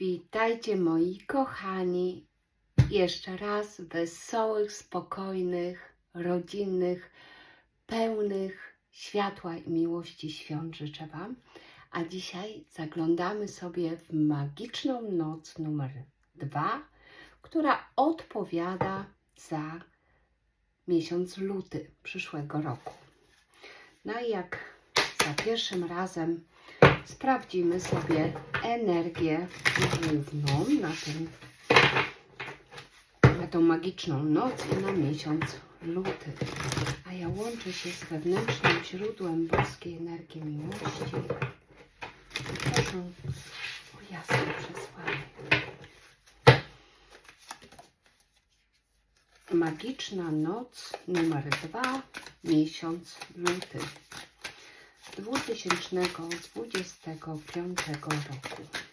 Witajcie moi kochani. Jeszcze raz wesołych, spokojnych, rodzinnych, pełnych światła i miłości świąt życzę Wam. A dzisiaj zaglądamy sobie w magiczną noc numer dwa, która odpowiada za miesiąc luty przyszłego roku. No i jak za pierwszym razem sprawdzimy sobie energię główną na, ten, na tą magiczną noc i na miesiąc luty. A ja łączę się z wewnętrznym źródłem boskiej energii miłości. I proszę o jasne przesłanie. Magiczna noc numer dwa, miesiąc luty. 2025 roku.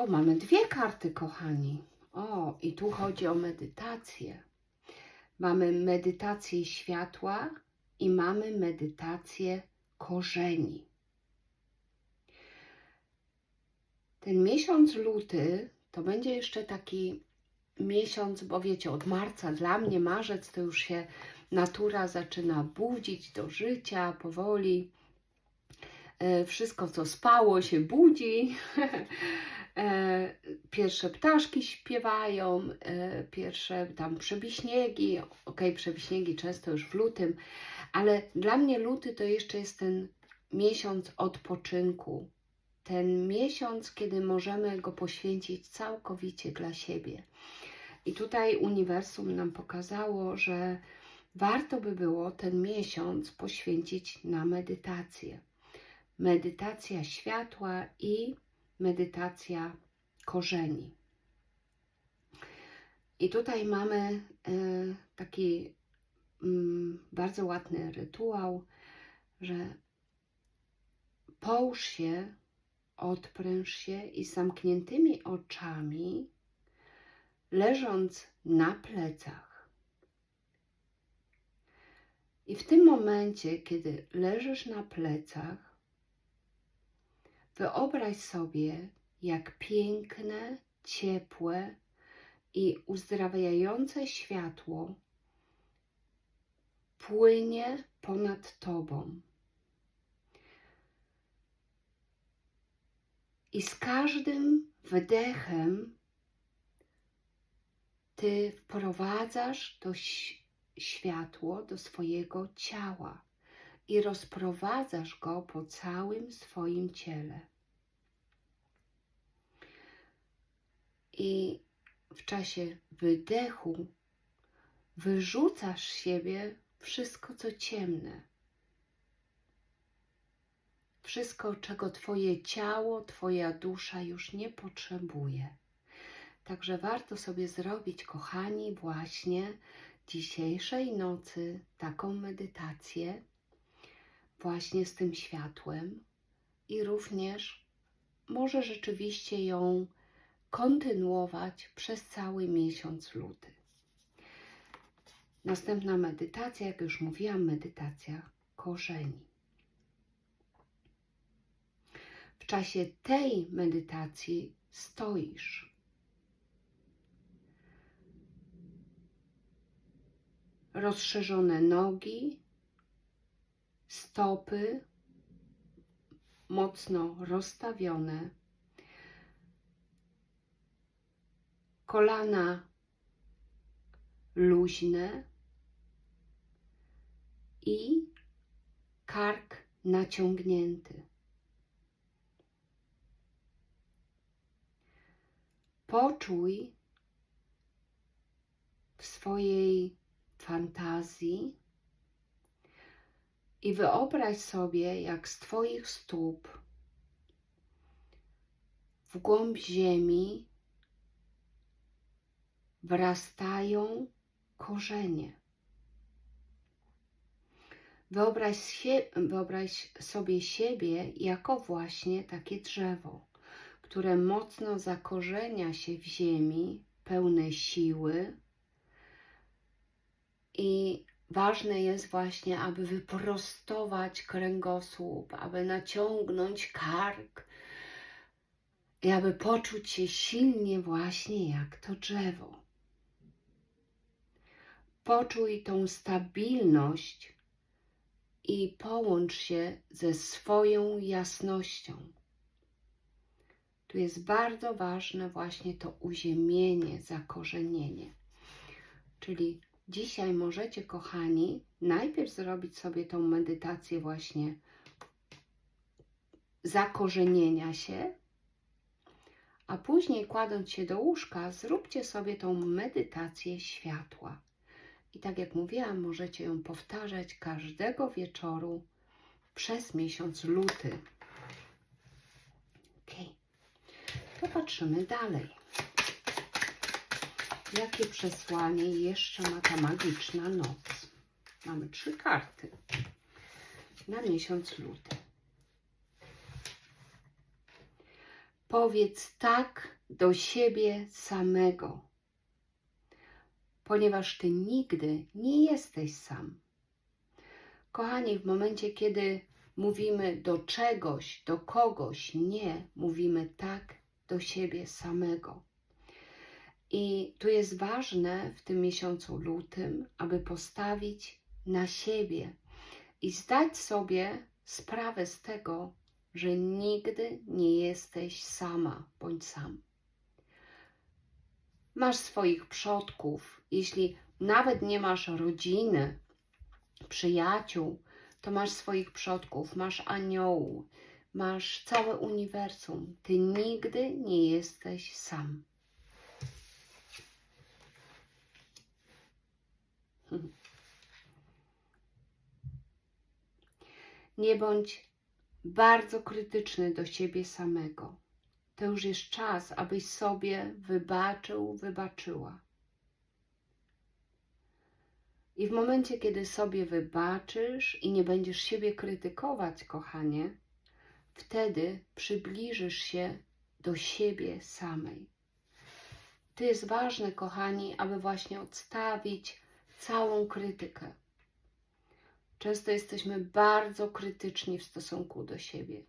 O, mamy dwie karty, kochani. O, i tu chodzi o medytację. Mamy medytację światła i mamy medytację korzeni. Ten miesiąc luty to będzie jeszcze taki miesiąc, bo wiecie, od marca dla mnie marzec to już się natura zaczyna budzić do życia powoli. E, Wszystko, co spało, się budzi. E, Pierwsze ptaszki śpiewają, e, pierwsze tam przebiśniegi. Ok, przebiśniegi często już w lutym, ale dla mnie luty to jeszcze jest ten miesiąc odpoczynku. Ten miesiąc, kiedy możemy go poświęcić całkowicie dla siebie. I tutaj uniwersum nam pokazało, że warto by było ten miesiąc poświęcić na medytację. Medytacja światła i medytacja korzeni. I tutaj mamy e, taki mm, bardzo ładny rytuał, że połóż się, odpręż się i zamkniętymi oczami, leżąc na plecach. I w tym momencie, kiedy leżysz na plecach, wyobraź sobie, jak piękne, ciepłe i uzdrawiające światło płynie ponad tobą. I z każdym wdechem ty wprowadzasz to światło do swojego ciała i rozprowadzasz go po całym swoim ciele. I w czasie wydechu wyrzucasz z siebie wszystko, co ciemne. Wszystko, czego Twoje ciało, Twoja dusza już nie potrzebuje. Także warto sobie zrobić, kochani, właśnie dzisiejszej nocy taką medytację, właśnie z tym światłem i również może rzeczywiście ją kontynuować przez cały miesiąc luty. Następna medytacja, jak już mówiłam, medytacja korzeni. W czasie tej medytacji stoisz. Rozszerzone nogi, stopy mocno rozstawione, kolana luźne i kark naciągnięty. Poczuj w swojej fantazji i wyobraź sobie, jak z Twoich stóp w głąb ziemi wrastają korzenie. Wyobraź, wyobraź sobie siebie jako właśnie takie drzewo, które mocno zakorzenia się w ziemi, pełne siły. I ważne jest właśnie, aby wyprostować kręgosłup, aby naciągnąć kark i aby poczuć się silnie właśnie jak to drzewo. Poczuj tą stabilność i połącz się ze swoją jasnością. Tu jest bardzo ważne właśnie to uziemienie, zakorzenienie. Czyli dzisiaj możecie, kochani, najpierw zrobić sobie tą medytację właśnie zakorzenienia się, a później kładąc się do łóżka, zróbcie sobie tą medytację światła. I tak jak mówiłam, możecie ją powtarzać każdego wieczoru przez miesiąc luty. Ok. Popatrzymy dalej. Jakie przesłanie jeszcze ma ta magiczna noc? Mamy trzy karty na miesiąc luty. Powiedz tak do siebie samego ponieważ Ty nigdy nie jesteś sam. Kochani, w momencie, kiedy mówimy do czegoś, do kogoś nie, mówimy tak do siebie samego. I tu jest ważne w tym miesiącu lutym, aby postawić na siebie i zdać sobie sprawę z tego, że nigdy nie jesteś sama bądź sam masz swoich przodków, jeśli nawet nie masz rodziny, przyjaciół, to masz swoich przodków, masz aniołów, masz całe uniwersum. Ty nigdy nie jesteś sam. Nie bądź bardzo krytyczny do siebie samego to już jest czas, abyś sobie wybaczył, wybaczyła. I w momencie, kiedy sobie wybaczysz i nie będziesz siebie krytykować, kochanie, wtedy przybliżysz się do siebie samej. To jest ważne, kochani, aby właśnie odstawić całą krytykę. Często jesteśmy bardzo krytyczni w stosunku do siebie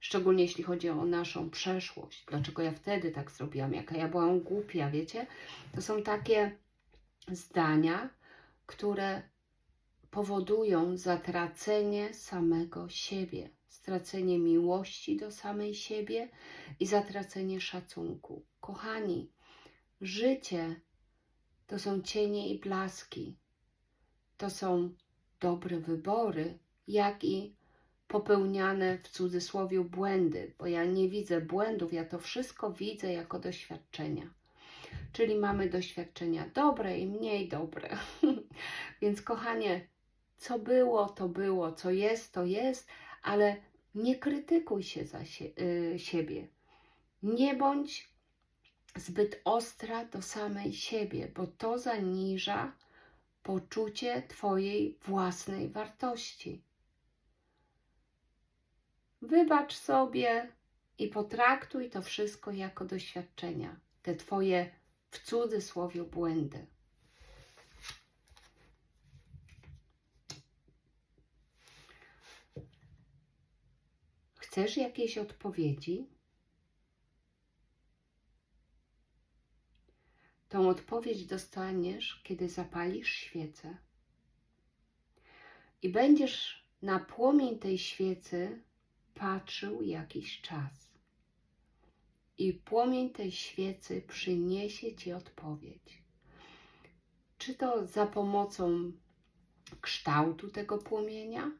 szczególnie jeśli chodzi o naszą przeszłość. Dlaczego ja wtedy tak zrobiłam, jaka ja byłam głupia, wiecie? To są takie zdania, które powodują zatracenie samego siebie, stracenie miłości do samej siebie i zatracenie szacunku. Kochani, życie to są cienie i blaski, to są dobre wybory, jak i popełniane w cudzysłowie błędy, bo ja nie widzę błędów, ja to wszystko widzę jako doświadczenia. Czyli mamy doświadczenia dobre i mniej dobre. Więc kochanie, co było, to było, co jest, to jest, ale nie krytykuj się za sie y siebie. Nie bądź zbyt ostra do samej siebie, bo to zaniża poczucie Twojej własnej wartości. Wybacz sobie i potraktuj to wszystko jako doświadczenia, te Twoje w cudzysłowie błędy. Chcesz jakiejś odpowiedzi? Tą odpowiedź dostaniesz, kiedy zapalisz świecę i będziesz na płomień tej świecy patrzył jakiś czas. I płomień tej świecy przyniesie Ci odpowiedź. Czy to za pomocą kształtu tego płomienia,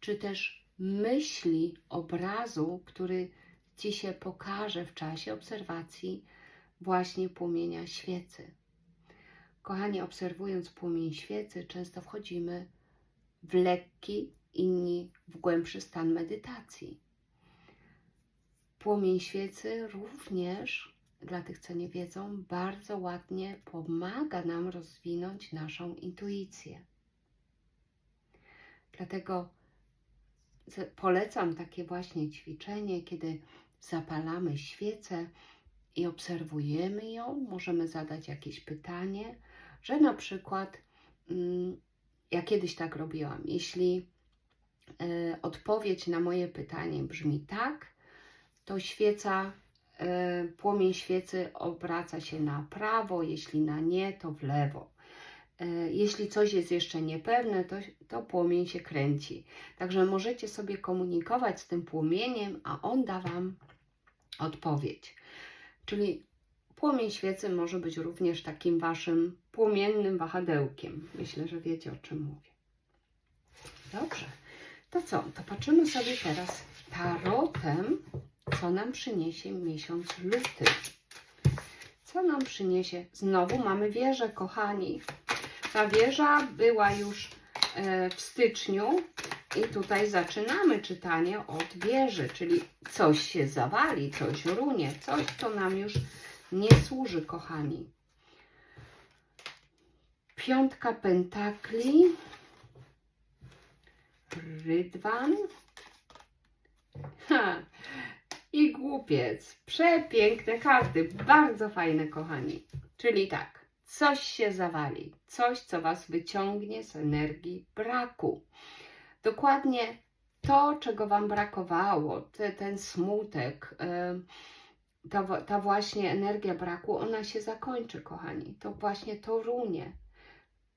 czy też myśli, obrazu, który Ci się pokaże w czasie obserwacji właśnie płomienia świecy. Kochani, obserwując płomień świecy, często wchodzimy w lekki inni w głębszy stan medytacji. Płomień świecy również dla tych, co nie wiedzą, bardzo ładnie pomaga nam rozwinąć naszą intuicję. Dlatego polecam takie właśnie ćwiczenie, kiedy zapalamy świecę i obserwujemy ją, możemy zadać jakieś pytanie, że na przykład, mm, ja kiedyś tak robiłam, jeśli odpowiedź na moje pytanie brzmi tak, to świeca, e, płomień świecy obraca się na prawo, jeśli na nie, to w lewo. E, Jeśli coś jest jeszcze niepewne, to, to płomień się kręci. Także możecie sobie komunikować z tym płomieniem, a on da Wam odpowiedź. Czyli płomień świecy może być również takim Waszym płomiennym wahadełkiem. Myślę, że wiecie o czym mówię. Dobrze. To co? To patrzymy sobie teraz tarotem, co nam przyniesie miesiąc luty. Co nam przyniesie? Znowu mamy wieżę, kochani. Ta wieża była już e, w styczniu i tutaj zaczynamy czytanie od wieży, czyli coś się zawali, coś runie, coś, co nam już nie służy, kochani. Piątka pentakli, rydwan ha, i głupiec. Przepiękne karty, bardzo fajne, kochani. Czyli tak, coś się zawali, coś, co Was wyciągnie z energii braku. Dokładnie to, czego Wam brakowało, te, ten smutek, em, ta, ta właśnie energia braku, ona się zakończy, kochani. To właśnie to runie.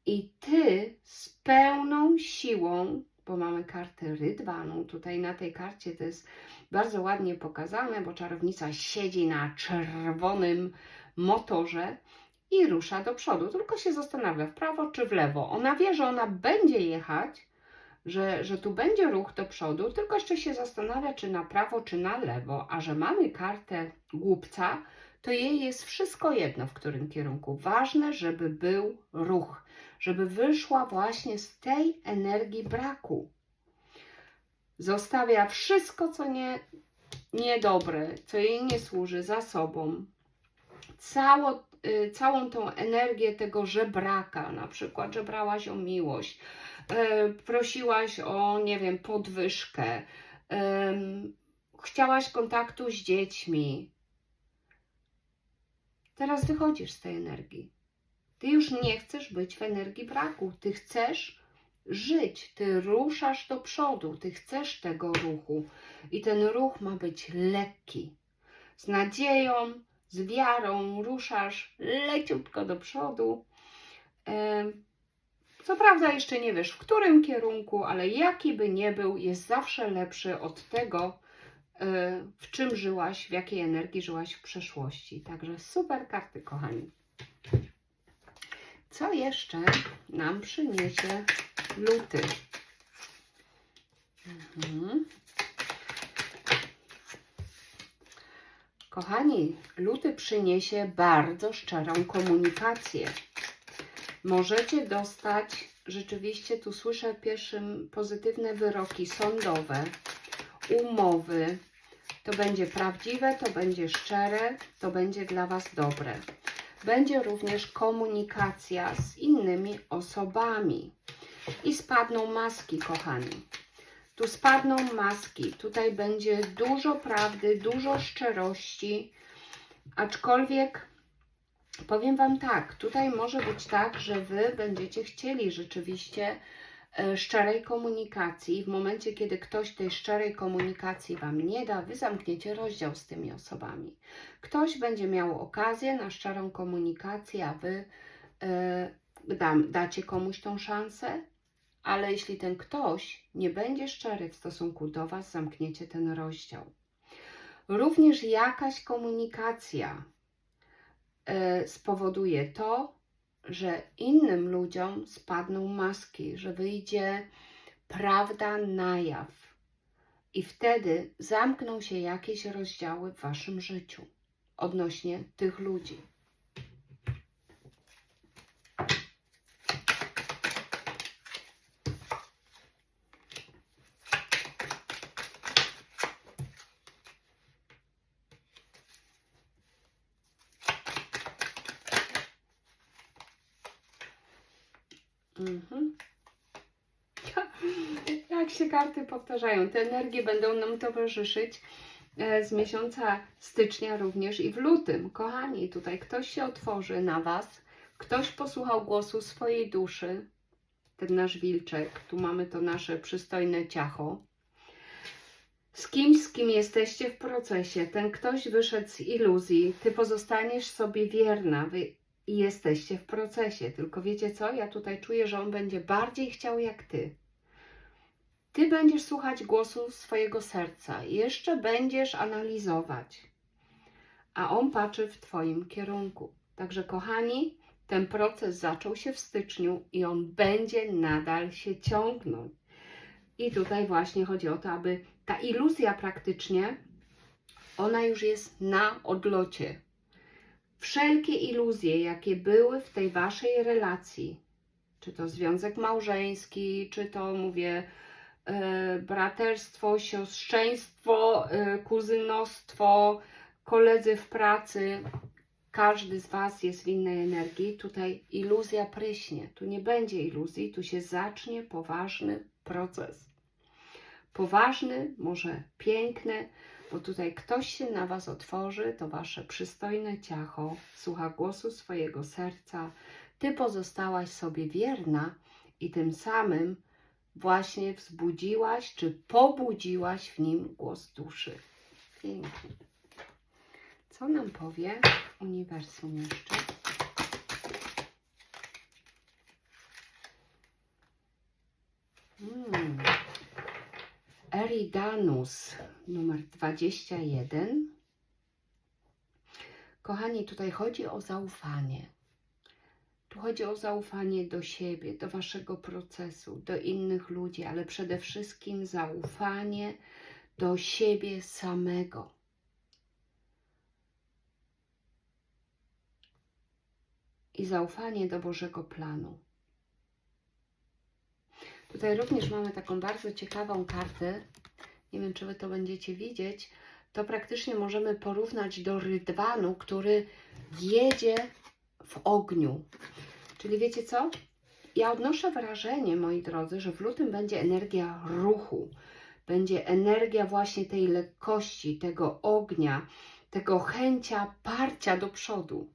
I Ty z pełną siłą, bo mamy kartę rydwanu, tutaj na tej karcie to jest bardzo ładnie pokazane, bo czarownica siedzi na czerwonym motorze i rusza do przodu, tylko się zastanawia w prawo czy w lewo. Ona wie, że ona będzie jechać, że, że tu będzie ruch do przodu, tylko jeszcze się zastanawia, czy na prawo, czy na lewo, a że mamy kartę głupca, to jej jest wszystko jedno, w którym kierunku. Ważne, żeby był ruch, żeby wyszła właśnie z tej energii braku. Zostawia wszystko, co nie, niedobre, co jej nie służy, za sobą. Cało, y, całą tą energię tego żebraka, na przykład żebrałaś o miłość, e, prosiłaś o, nie wiem, podwyżkę, em, chciałaś kontaktu z dziećmi. Teraz wychodzisz z tej energii. Ty już nie chcesz być w energii braku. Ty chcesz żyć. Ty ruszasz do przodu. Ty chcesz tego ruchu. I ten ruch ma być lekki. Z nadzieją, z wiarą ruszasz leciutko do przodu. Co prawda jeszcze nie wiesz w którym kierunku, ale jaki by nie był, jest zawsze lepszy od tego, w czym żyłaś, w jakiej energii żyłaś w przeszłości. Także super karty, kochani. Co jeszcze nam przyniesie luty? Mhm. Kochani, luty przyniesie bardzo szczerą komunikację możecie dostać, rzeczywiście tu słyszę pierwszym pozytywne wyroki sądowe, umowy. To będzie prawdziwe, to będzie szczere, to będzie dla Was dobre. Będzie również komunikacja z innymi osobami. I spadną maski, kochani. Tu spadną maski. Tutaj będzie dużo prawdy, dużo szczerości, aczkolwiek Powiem Wam tak, tutaj może być tak, że Wy będziecie chcieli rzeczywiście szczerej komunikacji. W momencie, kiedy ktoś tej szczerej komunikacji Wam nie da, Wy zamkniecie rozdział z tymi osobami. Ktoś będzie miał okazję na szczerą komunikację, a Wy e, dam, dacie komuś tą szansę, ale jeśli ten ktoś nie będzie szczery w stosunku do Was, zamkniecie ten rozdział. Również jakaś komunikacja e, spowoduje to, że innym ludziom spadną maski, że wyjdzie prawda na jaw. I wtedy zamkną się jakieś rozdziały w waszym życiu odnośnie tych ludzi. Mhm. Jak się karty powtarzają, te energie będą nam towarzyszyć e, z miesiąca stycznia również i w lutym. Kochani, tutaj ktoś się otworzy na Was, ktoś posłuchał głosu swojej duszy, ten nasz wilczek, tu mamy to nasze przystojne ciacho. Z kimś, z kim jesteście w procesie, ten ktoś wyszedł z iluzji, ty pozostaniesz sobie wierna, wy jesteście w procesie. Tylko wiecie co? Ja tutaj czuję, że on będzie bardziej chciał jak ty. Ty będziesz słuchać głosu swojego serca, jeszcze będziesz analizować, a on patrzy w Twoim kierunku. Także, kochani, ten proces zaczął się w styczniu i on będzie nadal się ciągnąć. I tutaj właśnie chodzi o to, aby ta iluzja praktycznie, ona już jest na odlocie. Wszelkie iluzje, jakie były w tej waszej relacji, czy to związek małżeński, czy to mówię braterstwo, siostrzeństwo, e, kuzynostwo, koledzy w pracy, każdy z Was jest w innej energii. Tutaj iluzja pryśnie. Tu nie będzie iluzji, tu się zacznie poważny proces. Poważny, może piękny, bo tutaj ktoś się na Was otworzy, to Wasze przystojne ciacho, słucha głosu swojego serca. Ty pozostałaś sobie wierna i tym samym właśnie wzbudziłaś, czy pobudziłaś w nim głos duszy. Pięknie. Co nam powie uniwersum jeszcze? Hmm. Eridanus numer 21. Kochani, tutaj chodzi o zaufanie. Tu chodzi o zaufanie do siebie, do waszego procesu, do innych ludzi, ale przede wszystkim zaufanie do siebie samego. I zaufanie do Bożego planu. Tutaj również mamy taką bardzo ciekawą kartę. Nie wiem, czy Wy to będziecie widzieć. To praktycznie możemy porównać do rydwanu, który jedzie w ogniu. Czyli wiecie co? Ja odnoszę wrażenie, moi drodzy, że w lutym będzie energia ruchu. Będzie energia właśnie tej lekkości, tego ognia, tego chęcia parcia do przodu.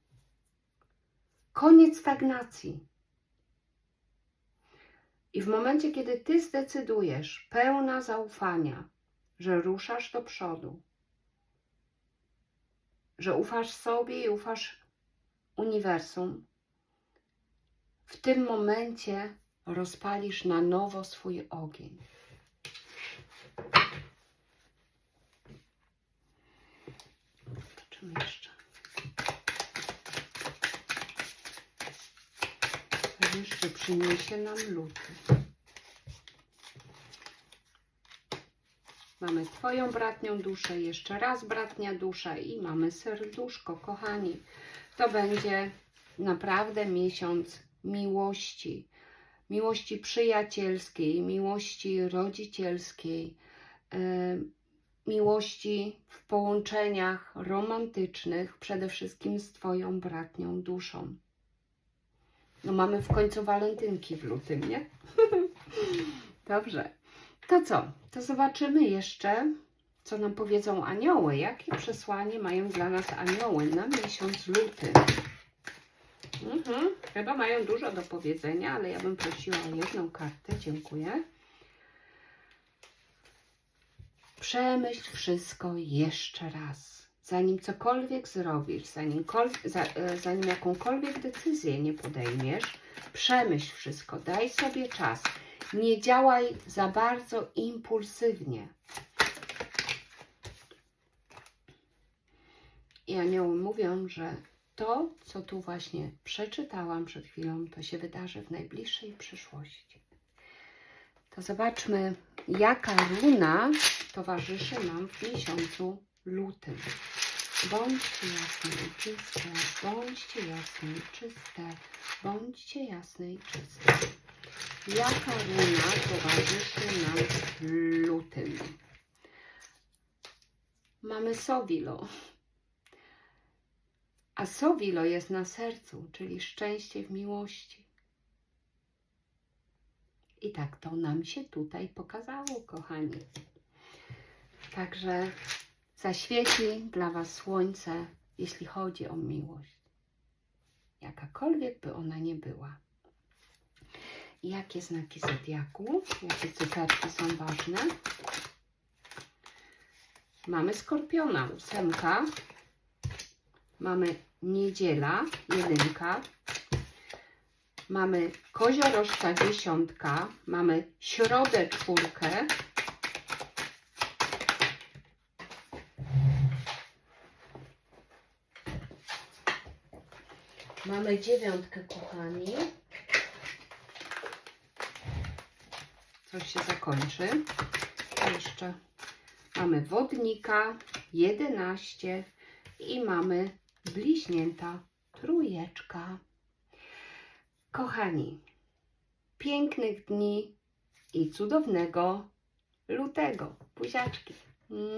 Koniec stagnacji. I w momencie, kiedy ty zdecydujesz, pełna zaufania, że ruszasz do przodu, że ufasz sobie i ufasz uniwersum, w tym momencie rozpalisz na nowo swój ogień. Zobaczymy jeszcze. Jeszcze przyniesie nam luty. Mamy Twoją bratnią duszę, jeszcze raz bratnia dusza i mamy serduszko, kochani. To będzie naprawdę miesiąc miłości. Miłości przyjacielskiej, miłości rodzicielskiej, e, miłości w połączeniach romantycznych, przede wszystkim z Twoją bratnią duszą. No mamy w końcu walentynki w lutym, nie? Dobrze. To co? To zobaczymy jeszcze, co nam powiedzą anioły. Jakie przesłanie mają dla nas anioły na miesiąc luty? Mhm. Chyba mają dużo do powiedzenia, ale ja bym prosiła o jedną kartę. Dziękuję. Przemyśl wszystko jeszcze raz. Zanim cokolwiek zrobisz, zanim, za, e, zanim jakąkolwiek decyzję nie podejmiesz, przemyśl wszystko, daj sobie czas. Nie działaj za bardzo impulsywnie. I anioły mówią, że to, co tu właśnie przeczytałam przed chwilą, to się wydarzy w najbliższej przyszłości. To zobaczmy, jaka runa towarzyszy nam w miesiącu lutym. Bądźcie jasne i czyste, bądźcie jasne i czyste, bądźcie jasne i czyste. Jaka runa towarzyszy nam w lutym? Mamy Sowilo. A Sowilo jest na sercu, czyli szczęście w miłości. I tak to nam się tutaj pokazało, kochani. Także zaświeci dla Was słońce, jeśli chodzi o miłość. Jakakolwiek by ona nie była. Jakie znaki zodiaku, jakie cyferki są ważne? Mamy skorpiona, ósemka. Mamy niedziela, jedynka. Mamy koziorożca, dziesiątka. Mamy środę, czwórkę. Mamy dziewiątkę, kochani. Coś się zakończy. Jeszcze mamy wodnika, 11 i mamy bliźnięta, trójeczka. Kochani, pięknych dni i cudownego lutego. Buziaczki. Mm.